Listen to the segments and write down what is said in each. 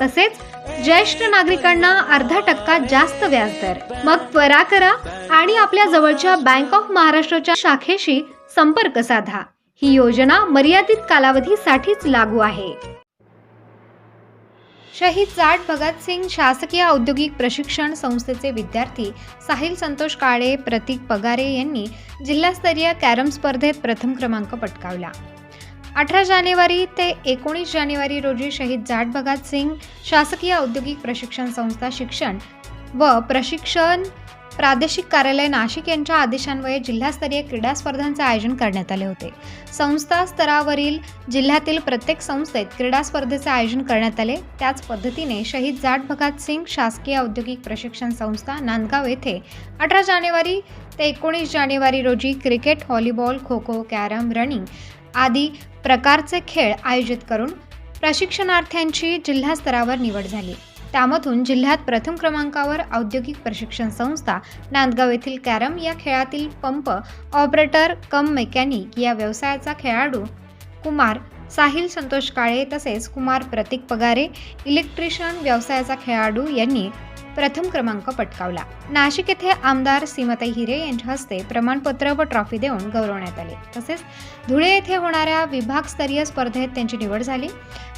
तसेच ज्येष्ठ नागरिकांना अर्धा टक्का जास्त व्याजदर. मग त्वरा करा आणि आपल्या जवळच्या बँक ऑफ महाराष्ट्राच्या शाखेशी संपर्क साधा. ही योजना मर्यादित कालावधीसाठीच लागू आहे. शहीद जाट भगतसिंग शासकीय औद्योगिक प्रशिक्षण संस्थेचे विद्यार्थी साहिल संतोष काळे प्रतीक पगारे यांनी जिल्हास्तरीय कॅरम स्पर्धेत प्रथम क्रमांक पटकावला. अठरा जानेवारी ते एकोणीस जानेवारी रोजी शहीद जाट भगतसिंग शासकीय औद्योगिक प्रशिक्षण संस्था शिक्षण व प्रशिक्षण प्रादेशिक कार्यालय नाशिक यांच्या आदेशान्वये जिल्हास्तरीय क्रीडा स्पर्धांचे आयोजन करण्यात आले होते. संस्था स्तरावरील जिल्ह्यातील प्रत्येक संस्थेत क्रीडा स्पर्धेचे आयोजन करण्यात आले. त्याच पद्धतीने शहीद जाट भगतसिंग शासकीय औद्योगिक प्रशिक्षण संस्था नांदगाव येथे अठरा जानेवारी ते एकोणीस जानेवारी रोजी cricket volleyball kho kho carrom running आदी प्रकारचे खेळ आयोजित करून प्रशिक्षणार्थ्यांची जिल्हास्तरावर निवड झाली. त्यामधून जिल्ह्यात प्रथम क्रमांकावर औद्योगिक प्रशिक्षण संस्था नांदगाव येथील कॅरम या खेळातील पंप ऑपरेटर कम मेकॅनिक या व्यवसायाचा खेळाडू कुमार साहिल संतोष काळे तसेच कुमार प्रतीक पगारे इलेक्ट्रिशियन व्यवसायाचा खेळाडू यांनी प्रथम क्रमांक पटकावला. नाशिक येथे आमदार सीमाताई हिरे यांच्या हस्ते प्रमाणपत्र व ट्रॉफी देऊन गौरवण्यात आले. तसेच धुळे येथे होणाऱ्या विभागस्तरीय स्पर्धेत त्यांची निवड झाली.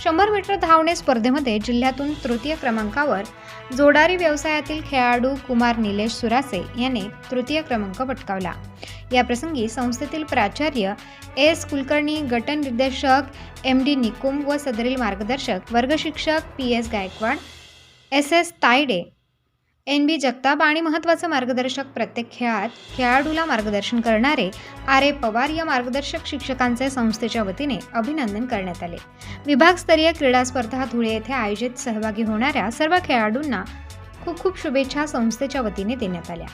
शंभर मीटर धावणे स्पर्धेमध्ये जिल्ह्यातून तृतीय क्रमांकावर जोडारी व्यवसायातील खेळाडू कुमार निलेश सुरासे याने तृतीय क्रमांक पटकावला. याप्रसंगी संस्थेतील प्राचार्य एस कुलकर्णी गटन निर्देशक एम डी निकुम व सदरील मार्गदर्शक वर्गशिक्षक P S Gaikwad S S Tayade N B Jagtap आणि महत्त्वाचं मार्गदर्शक प्रत्येक खेळात खेळाडूला मार्गदर्शन करणारे आर ए पवार या मार्गदर्शक शिक्षकांचे संस्थेच्या वतीने अभिनंदन करण्यात आले. विभागस्तरीय क्रीडा स्पर्धा धुळे येथे आयोजित सहभागी होणाऱ्या सर्व खेळाडूंना खूप खूप शुभेच्छा संस्थेच्या वतीने देण्यात आल्या.